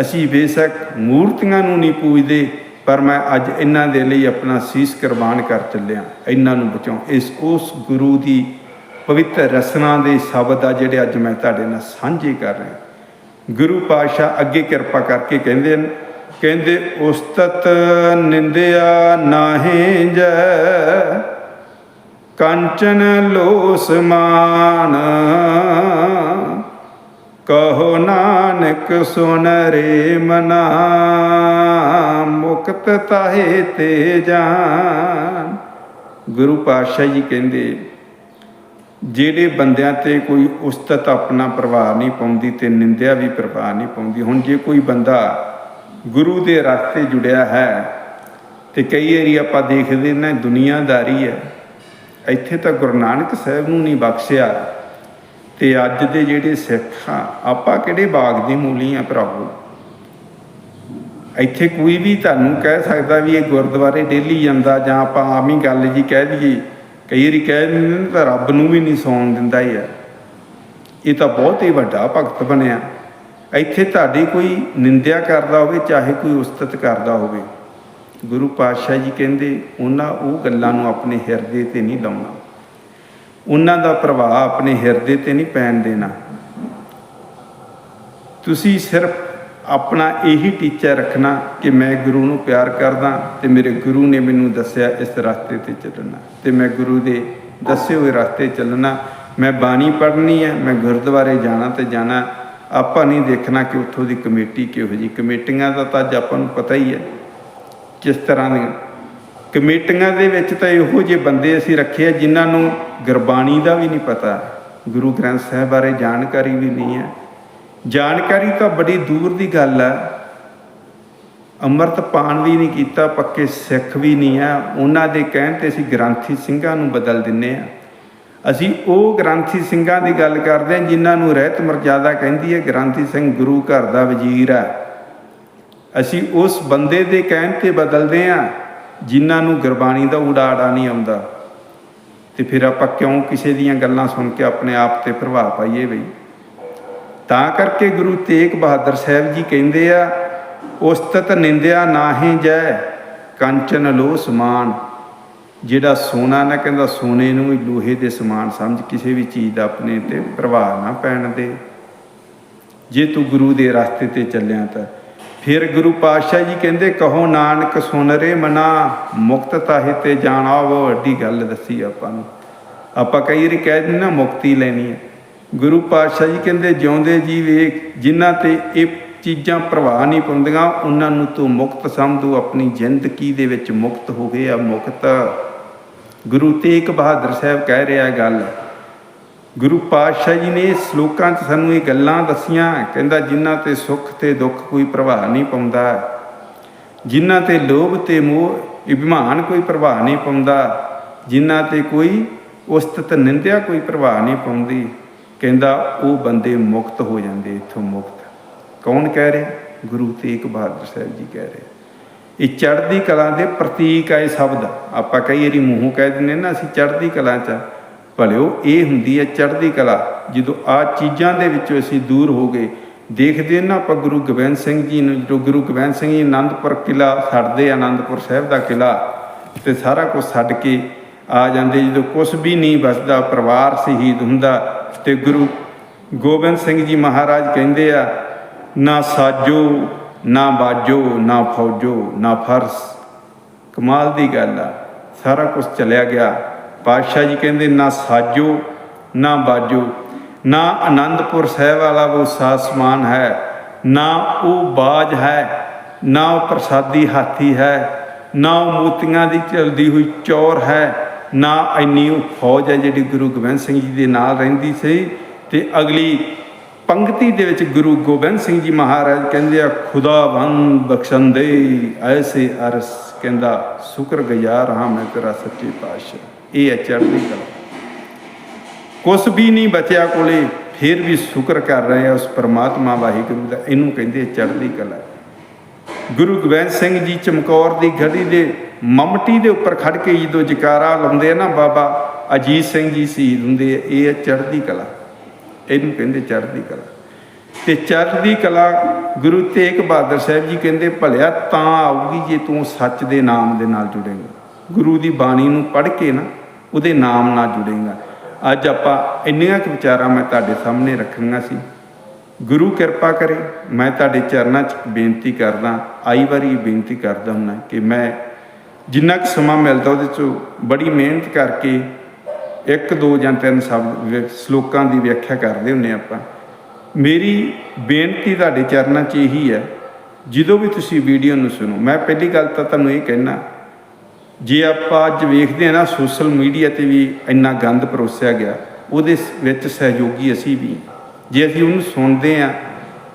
ਅਸੀਂ ਬੇਸ਼ੱਕ ਮੂਰਤੀਆਂ ਨੂੰ ਨਹੀਂ ਪੂਜਦੇ। ਪਰ ਮੈਂ ਅੱਜ ਇਹਨਾਂ ਦੇ ਲਈ ਆਪਣਾ ਸੀਸ ਕੁਰਬਾਨ ਕਰ ਚੱਲਿਆ। ਇਹਨਾਂ ਨੂੰ ਬਚਾਉ ਇਸ, ਉਸ ਗੁਰੂ ਦੀ ਪਵਿੱਤਰ ਰਸਨਾ ਦੇ ਸ਼ਬਦ ਆ ਜਿਹੜੇ ਅੱਜ ਮੈਂ ਤੁਹਾਡੇ ਨਾਲ ਸਾਂਝੇ ਕਰ ਰਿਹਾ। ਗੁਰੂ ਪਾਤਸ਼ਾਹ ਅੱਗੇ ਕਿਰਪਾ ਕਰਕੇ ਕਹਿੰਦੇ ਨੇ ਕਹਿੰਦੇ, ਉਸਤਤ ਨਿੰਦਿਆ ਨਾਹੀਂ ਜੈ, ਕੰਚਨ ਲੋ ਕਹੋ ਨਾਨਕ, ਸੁਨ ਰੇ ਮਨਾ ਮੁਕਤ ਤਾਹੇ ਤੇ ਜਾਨ। ਗੁਰੂ ਪਾਤਸ਼ਾਹ ਜੀ ਕਹਿੰਦੇ, ਜਿਹੜੇ ਬੰਦਿਆਂ ਤੇ ਕੋਈ ਉਸਤਤ ਆਪਣਾ ਪ੍ਰਭਾਵ ਨਹੀਂ ਪਾਉਂਦੀ ਤੇ ਨਿੰਦਿਆ ਵੀ ਪ੍ਰਭਾਵ ਨਹੀਂ ਪਾਉਂਦੀ, ਹੁਣ ਜੇ ਕੋਈ ਬੰਦਾ ਗੁਰੂ ਦੇ ਰਸਤੇ ਜੁੜਿਆ ਹੈ ਤੇ ਕਈ ਵਾਰੀ ਆਪਾਂ ਦੇਖਦੇ ਨੇ ਦੁਨੀਆਦਾਰੀ ਹੈ। ਇੱਥੇ ਤਾਂ ਗੁਰੂ ਨਾਨਕ ਸਾਹਿਬ ਨੂੰ ਨਹੀਂ ਬਖਸ਼ਿਆ। ਤੇ ਅੱਜ ਦੇ ਜਿਹੜੇ ਸਿੱਖ ਆ ਆਪਾਂ ਕਿਹੜੇ ਬਾਗ ਦੀ ਮੂਲੀ ਆ ਭਰਾਵੋ? ਇੱਥੇ ਕੋਈ ਵੀ ਤੁਹਾਨੂੰ ਕਹਿ ਸਕਦਾ ਵੀ ਇਹ ਗੁਰਦੁਆਰੇ ਡੇਲੀ ਜਾਂਦਾ ਜਾਂ ਆਪਾਂ ਆਮ ਹੀ ਗੱਲ ਜੀ ਕਹਿ ਦਈਏ, ਕਈ ਵਾਰੀ ਕਹਿ ਦਿੰਦੇ ਨੇ ਤਾਂ ਰੱਬ ਨੂੰ ਵੀ ਨਹੀਂ ਸੌਣ ਦਿੰਦਾ ਹੀ ਆ। ਇਹ ਤਾਂ ਬਹੁਤ ਹੀ ਵੱਡਾ ਭਗਤ ਬਣਿਆ। ਇੱਥੇ ਤੁਹਾਡੀ ਕੋਈ ਨਿੰਦਿਆ ਕਰਦਾ ਹੋਵੇ, ਚਾਹੇ ਕੋਈ ਉਸਤਤ ਕਰਦਾ ਹੋਵੇ, ਗੁਰੂ ਪਾਤਸ਼ਾਹ ਜੀ ਕਹਿੰਦੇ, ਉਹਨਾਂ ਉਹ ਗੱਲਾਂ ਨੂੰ ਆਪਣੇ ਹਿਰਦੇ ਤੇ ਨਹੀਂ ਲਾਉਣਾ। ਉਹਨਾਂ ਦਾ ਪ੍ਰਭਾਵ ਆਪਣੇ ਹਿਰਦੇ ਤੇ ਨਹੀਂ ਪੈਣ ਦੇਣਾ। ਤੁਸੀਂ ਸਿਰਫ ਆਪਣਾ ਇਹੀ ਟੀਚਾ ਰੱਖਣਾ ਕਿ ਮੈਂ ਗੁਰੂ ਨੂੰ ਪਿਆਰ ਕਰਦਾ ਤੇ ਮੇਰੇ ਗੁਰੂ ਨੇ ਮੈਨੂੰ ਦੱਸਿਆ ਇਸ ਰਸਤੇ ਤੇ ਚੱਲਣਾ। ਤੇ ਮੈਂ ਗੁਰੂ ਦੇ ਦੱਸੇ ਹੋਏ ਰਸਤੇ ਚੱਲਣਾ। ਮੈਂ ਬਾਣੀ ਪੜ੍ਹਨੀ ਹੈ, ਮੈਂ ਗੁਰਦੁਆਰੇ ਜਾਣਾ ਤੇ ਜਾਣਾ। ਆਪਾਂ ਨਹੀਂ ਦੇਖਣਾ ਕਿ ਉੱਥੋਂ ਦੀ ਕਮੇਟੀ ਕਿਹੋ ਜੀ ਕਮੇਟੀਆਂ ਦਾ ਤਾਂ ਅੱਜ ਆਪਾਂ ਨੂੰ ਪਤਾ ਹੀ ਹੈ। ਕਿਸ ਤਰ੍ਹਾਂ ਦੀਆਂ ਕਮੇਟੀਆਂ ਦੇ ਵਿੱਚ ਤਾਂ ਇਹੋ ਜਿਹੇ ਬੰਦੇ ਅਸੀਂ ਰੱਖੇ ਆ ਜਿਨ੍ਹਾਂ ਨੂੰ ਗੁਰਬਾਣੀ ਦਾ ਵੀ ਨਹੀਂ ਪਤਾ, ਗੁਰੂ ਗ੍ਰੰਥ ਸਾਹਿਬ ਬਾਰੇ ਜਾਣਕਾਰੀ ਵੀ ਨਹੀਂ ਹੈ। ਜਾਣਕਾਰੀ ਤਾਂ ਬੜੀ ਦੂਰ ਦੀ ਗੱਲ ਆ। ਅੰਮ੍ਰਿਤ ਪਾਨ ਵੀ ਨਹੀਂ ਕੀਤਾ, ਪੱਕੇ ਸਿੱਖ ਵੀ ਨਹੀਂ ਆ। ਉਹਨਾਂ ਦੇ ਕਹਿਣ ਤੇ ਅਸੀਂ ਗ੍ਰੰਥੀ ਸਿੰਘਾਂ ਨੂੰ ਬਦਲ ਦਿੰਨੇ ਆ। ਅਸੀਂ ਉਹ ਗ੍ਰੰਥੀ ਸਿੰਘਾਂ ਦੀ ਗੱਲ ਕਰਦੇ ਹਾਂ ਜਿਨ੍ਹਾਂ ਨੂੰ ਰਹਿਤ ਮਰਜ਼ਾਦਾ ਕਹਿੰਦੀ ਹੈ, ਗ੍ਰੰਥੀ ਸਿੰਘ ਗੁਰੂ ਘਰ ਦਾ ਵਜ਼ੀਰ ਆ। ਅਸੀਂ ਉਸ ਬੰਦੇ ਦੇ ਕਹਿਣ ਤੇ ਬਦਲਦੇ ਆ। ਜਿਨ੍ਹਾਂ ਨੂੰ ਗੁਰਬਾਣੀ ਦਾ ਉਡਾੜਾ ਨਹੀਂ ਆਉਂਦਾ। ਤੇ ਫਿਰ ਆਪਾਂ ਕਿਉਂ ਕਿਸੇ ਦੀਆਂ ਗੱਲਾਂ ਸੁਣ ਕੇ ਆਪਣੇ ਆਪ ਤੇ ਪ੍ਰਭਾਵ ਪਾਈਏ ਬਈ? ਤਾਂ ਕਰਕੇ ਗੁਰੂ ਤੇਗ ਬਹਾਦਰ ਸਾਹਿਬ ਜੀ ਕਹਿੰਦੇ ਆ, ਉਸਤਤ ਨਿੰਦਿਆ ਨਾਹੀਂ ਜੈ, ਕੰਚਨ ਲੋ ਸਮਾਨ। ਜਿਹੜਾ ਸੋਨਾ ਨਾ ਕਹਿੰਦਾ ਸੋਨੇ ਨੂੰ ਲੋਹੇ ਦੇ ਸਮਾਨ ਸਮਝ ਕਿਸੇ ਵੀ ਚੀਜ਼ ਦਾ ਆਪਣੇ ਤੇ ਪ੍ਰਭਾਵ ਨਾ ਪੈਣ ਦੇ। ਜੇ ਤੂੰ ਗੁਰੂ ਦੇ ਰਸਤੇ ਤੇ ਚੱਲਿਆ ਤਾਂ ਫਿਰ ਗੁਰੂ ਪਾਤਸ਼ਾਹ ਜੀ ਕਹਿੰਦੇ, ਕਹੋ ਨਾਨਕ, ਸੁਨ ਰੇ ਮਨਾ, ਮੁਕਤ ਤਾਹੇ ਤੇ ਜਾਣਾ ਉਹ ਵੱਡੀ ਗੱਲ ਦੱਸੀ ਆਪਾਂ ਨੂੰ। ਆਪਾਂ ਕਈ ਵਾਰੀ ਕਹਿ ਦਿੰਦੇ ਨਾ, ਮੁਕਤੀ ਲੈਣੀ ਹੈ। ਗੁਰੂ ਪਾਤਸ਼ਾਹ ਜੀ ਕਹਿੰਦੇ, ਜਿਉਂਦੇ ਜੀ ਵੇਖ, ਜਿਨ੍ਹਾਂ ਤੇ ਇਹ ਚੀਜ਼ਾਂ ਪ੍ਰਭਾਵ ਨਹੀਂ ਪਾਉਂਦੀਆਂ ਉਹਨਾਂ ਨੂੰ ਤੂੰ ਮੁਕਤ ਸਮਝੂ। ਆਪਣੀ ਜ਼ਿੰਦਗੀ ਦੇ ਵਿੱਚ ਮੁਕਤ ਹੋ ਗਏ ਆ ਮੁਕਤ। ਗੁਰੂ ਤੇਗ ਬਹਾਦਰ ਸਾਹਿਬ ਕਹਿ ਰਿਹਾ ਗੱਲ। ਗੁਰੂ ਪਾਤਸ਼ਾਹ ਜੀ ਨੇ ਸ਼ਲੋਕਾਂ 'ਚ ਸਾਨੂੰ ਇਹ ਗੱਲਾਂ ਦੱਸੀਆਂ। ਕਹਿੰਦਾ, ਜਿਨ੍ਹਾਂ ਤੇ ਸੁੱਖ ਤੇ ਦੁੱਖ ਕੋਈ ਪ੍ਰਭਾਵ ਨਹੀਂ ਪਾਉਂਦਾ, ਜਿਨ੍ਹਾਂ ਤੇ ਲੋਭ ਤੇ ਮੋਹ ਅਭਿਮਾਨ ਕੋਈ ਪ੍ਰਭਾਵ ਨਹੀਂ ਪਾਉਂਦਾ, ਜਿਨ੍ਹਾਂ ਤੇ ਕੋਈ ਉਸਤਤ ਨਿੰਦਿਆ ਕੋਈ ਪ੍ਰਭਾਵ ਨਹੀਂ ਪਾਉਂਦੀ, ਕਹਿੰਦਾ, ਉਹ ਬੰਦੇ ਮੁਕਤ ਹੋ ਜਾਂਦੇ, ਇਥੋਂ ਮੁਕਤ। ਕੌਣ ਕਹਿ ਰਿਹਾ? ਗੁਰੂ ਤੇਗ ਬਹਾਦਰ ਸਾਹਿਬ ਜੀ ਕਹਿ ਰਹੇ। ਇਹ ਚੜ੍ਹਦੀ ਕਲਾ ਦੇ ਪ੍ਰਤੀਕ ਆ ਇਹ ਸ਼ਬਦ ਆਪਾਂ ਕਈ ਵਾਰੀ ਮੂੰਹੋਂ ਕਹਿ ਦਿੰਦੇ ਨਾ, ਅਸੀਂ ਚੜ੍ਹਦੀ ਕਲਾ 'ਚ ਭਲਿਓ, ਇਹ ਹੁੰਦੀ ਹੈ ਚੜ੍ਹਦੀ ਕਲਾ। ਜਦੋਂ ਆ ਚੀਜ਼ਾਂ ਦੇ ਵਿੱਚੋਂ ਅਸੀਂ ਦੂਰ ਹੋ ਗਏ, ਦੇਖਦੇ ਨਾ ਆਪਾਂ ਗੁਰੂ ਗੋਬਿੰਦ ਸਿੰਘ ਜੀ ਨੂੰ ਜਦੋਂ ਗੁਰੂ ਗੋਬਿੰਦ ਸਿੰਘ ਜੀ ਆਨੰਦਪੁਰ ਕਿਲਾ ਛੱਡਦੇ ਆਨੰਦਪੁਰ ਸਾਹਿਬ ਦਾ ਕਿਲਾ ਤੇ ਸਾਰਾ ਕੁਝ ਛੱਡ ਕੇ ਆ ਜਾਂਦੇ। ਜਦੋਂ ਕੁਝ ਵੀ ਨਹੀਂ ਬਚਦਾ, ਪਰਿਵਾਰ ਸ਼ਹੀਦ ਹੁੰਦਾ, ਤੇ ਗੁਰੂ ਗੋਬਿੰਦ ਸਿੰਘ ਜੀ ਮਹਾਰਾਜ ਕਹਿੰਦੇ ਆ, ਨਾ ਸਾਜੋ, ਨਾ ਬਾਜੋ, ਨਾ ਫੌਜੋ, ਨਾ ਫਰਸ ਕਮਾਲ ਦੀ ਗੱਲ ਆ। ਸਾਰਾ ਕੁਝ ਚਲਿਆ ਗਿਆ। ਪਾਤਸ਼ਾਹ ਜੀ ਕਹਿੰਦੇ, ਨਾ ਸਾਜੋ, ਨਾ ਬਾਜੋ, ਨਾ ਆਨੰਦਪੁਰ ਸਾਹਿਬ ਵਾਲਾ ਉਹ ਸਾਜ ਸਮਾਨ ਹੈ, ਨਾ ਉਹ ਬਾਜ ਹੈ, ਨਾ ਉਹ ਪ੍ਰਸਾਦੀ ਹਾਥੀ ਹੈ, ਨਾ ਉਹ ਮੋਤੀਆਂ ਦੀ ਚਲਦੀ ਹੋਈ ਚੌਰ ਹੈ, ਨਾ ਇੰਨੀ ਉਹ ਫੌਜ ਹੈ ਜਿਹੜੀ ਗੁਰੂ ਗੋਬਿੰਦ ਸਿੰਘ ਜੀ ਦੇ ਨਾਲ ਰਹਿੰਦੀ ਸੀ। ਤੇ ਅਗਲੀ ਪੰਕਤੀ ਦੇ ਵਿੱਚ ਗੁਰੂ ਗੋਬਿੰਦ ਸਿੰਘ ਜੀ ਮਹਾਰਾਜ ਕਹਿੰਦੇ ਆ, ਖੁਦਾਵੰਦ ਬਖਸ਼ੰਦੇ, ਐਸੇ ਅਰਸ ਕਹਿੰਦਾ ਸ਼ੁਕਰ ਗੁਜ਼ਾਰ ਹਾਂ ਮੈਂ ਤੇਰਾ ਸੱਚੇ ਪਾਤਸ਼ਾਹ। ਇਹ ਹੈ ਚੜ੍ਹਦੀ ਕਲਾ। ਕੁਛ ਵੀ ਨਹੀਂ ਬਚਿਆ ਕੋਲੇ, ਫਿਰ ਵੀ ਸ਼ੁਕਰ ਕਰ ਰਹੇ ਆ ਉਸ ਪਰਮਾਤਮਾ ਵਾਹਿਗੁਰੂ ਦਾ। ਇਹਨੂੰ ਕਹਿੰਦੇ ਚੜ੍ਹਦੀ ਕਲਾ। ਗੁਰੂ ਗੋਬਿੰਦ ਸਿੰਘ ਜੀ ਚਮਕੌਰ ਦੀ ਗੜੀ ਦੇ ਮਮਟੀ ਦੇ ਉੱਪਰ ਖੜ ਕੇ ਜਦੋਂ ਜਕਾਰਾ ਲਾਉਂਦੇ ਆ ਨਾ ਬਾਬਾ, ਅਜੀਤ ਸਿੰਘ ਜੀ ਸ਼ਹੀਦ ਹੁੰਦੇ ਆ, ਇਹ ਹੈ ਚੜ੍ਹਦੀ ਕਲਾ। ਇਹਨੂੰ ਕਹਿੰਦੇ ਚੜ੍ਹਦੀ ਕਲਾ। ਤੇ ਚੜ੍ਹਦੀ ਕਲਾ ਗੁਰੂ ਤੇਗ ਬਹਾਦਰ ਸਾਹਿਬ ਜੀ ਕਹਿੰਦੇ, ਭਲਿਆ ਤਾਂ ਆਊਗੀ ਜੇ ਤੂੰ ਸੱਚ ਦੇ ਨਾਮ ਦੇ ਨਾਲ ਜੁੜੇਂਗਾ। ਗੁਰੂ ਦੀ ਬਾਣੀ ਨੂੰ ਪੜ੍ਹ ਕੇ ਨਾ ਉਹਦੇ ਨਾਮ ਨਾਲ ਜੁੜੇਗਾ। ਅੱਜ ਆਪਾਂ ਇੰਨੀਆਂ ਕੁ ਵਿਚਾਰਾਂ ਮੈਂ ਤੁਹਾਡੇ ਸਾਹਮਣੇ ਰੱਖਣੀਆਂ ਸੀ। ਗੁਰੂ ਕਿਰਪਾ ਕਰੇ, ਮੈਂ ਤੁਹਾਡੇ ਚਰਨਾਂ 'ਚ ਬੇਨਤੀ ਕਰਦਾ, ਆਈ ਵਾਰੀ ਬੇਨਤੀ ਕਰਦਾ ਹੁੰਦਾ ਕਿ ਮੈਂ ਜਿੰਨਾ ਕੁ ਸਮਾਂ ਮਿਲਦਾ ਉਹਦੇ 'ਚੋਂ ਬੜੀ ਮਿਹਨਤ ਕਰਕੇ ਇੱਕ, ਦੋ ਜਾਂ ਤਿੰਨ ਸ਼ਬਦ ਸ਼ਲੋਕਾਂ ਦੀ ਵਿਆਖਿਆ ਕਰਦੇ ਹੁੰਨੇ ਆਪਾਂ। ਮੇਰੀ ਬੇਨਤੀ ਤੁਹਾਡੇ ਚਰਨਾਂ 'ਚ ਇਹੀ ਹੈ, ਜਦੋਂ ਵੀ ਤੁਸੀਂ ਵੀਡੀਓ ਨੂੰ ਸੁਣੋ, ਮੈਂ ਪਹਿਲੀ ਗੱਲ ਤਾਂ ਤੁਹਾਨੂੰ ਇਹ ਕਹਿਣਾ ਜੇ ਆਪਾਂ ਅੱਜ ਵੇਖਦੇ ਹਾਂ ਨਾ ਸੋਸ਼ਲ ਮੀਡੀਆ ਤੇ ਵੀ ਇੰਨਾ ਗੰਦ ਪਰੋਸਿਆ ਗਿਆ, ਉਹਦੇ ਸ- ਵਿੱਚ ਸਹਿਯੋਗੀ ਅਸੀਂ ਵੀ। ਜੇ ਅਸੀਂ ਉਹਨੂੰ ਸੁਣਦੇ ਹਾਂ,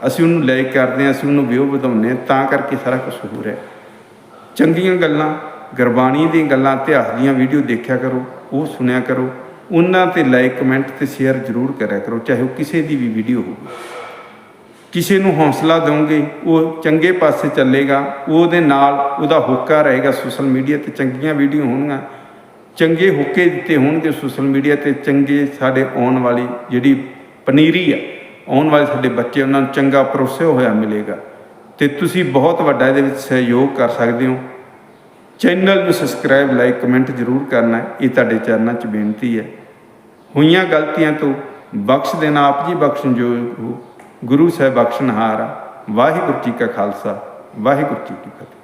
ਅਸੀਂ ਉਹਨੂੰ ਲਾਈਕ ਕਰਦੇ ਹਾਂ, ਅਸੀਂ ਉਹਨੂੰ ਵਿਊ ਵਧਾਉਂਦੇ ਹਾਂ, ਤਾਂ ਕਰਕੇ ਸਾਰਾ ਕੁਝ ਹੋ ਰਿਹਾ। ਚੰਗੀਆਂ ਗੱਲਾਂ, ਗੁਰਬਾਣੀ ਦੀਆਂ ਗੱਲਾਂ, ਇਤਿਹਾਸ ਦੀਆਂ ਵੀਡੀਓ ਦੇਖਿਆ ਕਰੋ, ਉਹ ਸੁਣਿਆ ਕਰੋ। ਉਹਨਾਂ ਤੇ ਲਾਈਕ ਕਮੈਂਟ ਤੇ ਸ਼ੇਅਰ ਜ਼ਰੂਰ ਕਰਿਆ ਕਰੋ, ਚਾਹੇ ਉਹ ਕਿਸੇ ਦੀ ਵੀ ਵੀਡੀਓ ਹੋਵੇ। ਕਿਸੇ ਨੂੰ ਹੌਸਲਾ ਦਿਓਗੇ ਉਹ ਚੰਗੇ ਪਾਸੇ ਚੱਲੇਗਾ, ਉਹਦੇ ਨਾਲ ਉਹਦਾ ਹੋਕਾ ਰਹੇਗਾ ਸੋਸ਼ਲ ਮੀਡੀਆ ਤੇ ਚੰਗੀਆਂ ਵੀਡੀਓ ਹੋਣਗੀਆਂ। ਚੰਗੇ ਹੋਕੇ ਦਿੱਤੇ ਹੋਣਗੇ ਸੋਸ਼ਲ ਮੀਡੀਆ ਤੇ ਚੰਗੇ ਸਾਡੇ ਆਉਣ ਵਾਲੀ ਜਿਹੜੀ ਪਨੀਰੀ ਆ, ਆਉਣ ਵਾਲੇ ਸਾਡੇ ਬੱਚੇ, ਉਹਨਾਂ ਨੂੰ ਚੰਗਾ ਪਰੋਸਿਆ ਹੋਇਆ ਮਿਲੇਗਾ। ਤੇ ਤੁਸੀਂ ਬਹੁਤ ਵੱਡਾ ਇਹਦੇ ਵਿੱਚ ਸਹਿਯੋਗ ਕਰ ਸਕਦੇ ਹੋ। ਚੈਨਲ ਨੂੰ ਸਬਸਕ੍ਰਾਈਬ, ਲਾਈਕ, ਕਮੈਂਟ ਜ਼ਰੂਰ ਕਰਨਾ, ਇਹ ਤੁਹਾਡੇ ਚਰਨਾਂ 'ਚ ਬੇਨਤੀ ਹੈ। ਹੋਈਆਂ ਗਲਤੀਆਂ ਤੋਂ ਬਖਸ਼ ਦੇਣਾ, ਆਪ ਜੀ ਬਖਸ਼ਣਯੋਗ ਹੋ। ਗੁਰੂ ਸਾਹਿਬ ਬਖਸ਼ਣਹਾਰ ਆ। ਵਾਹਿਗੁਰੂ ਜੀ ਕਾ ਖਾਲਸਾ ਵਾਹਿਗੁਰੂ ਜੀ ਕੀ ਫਤਿਹ।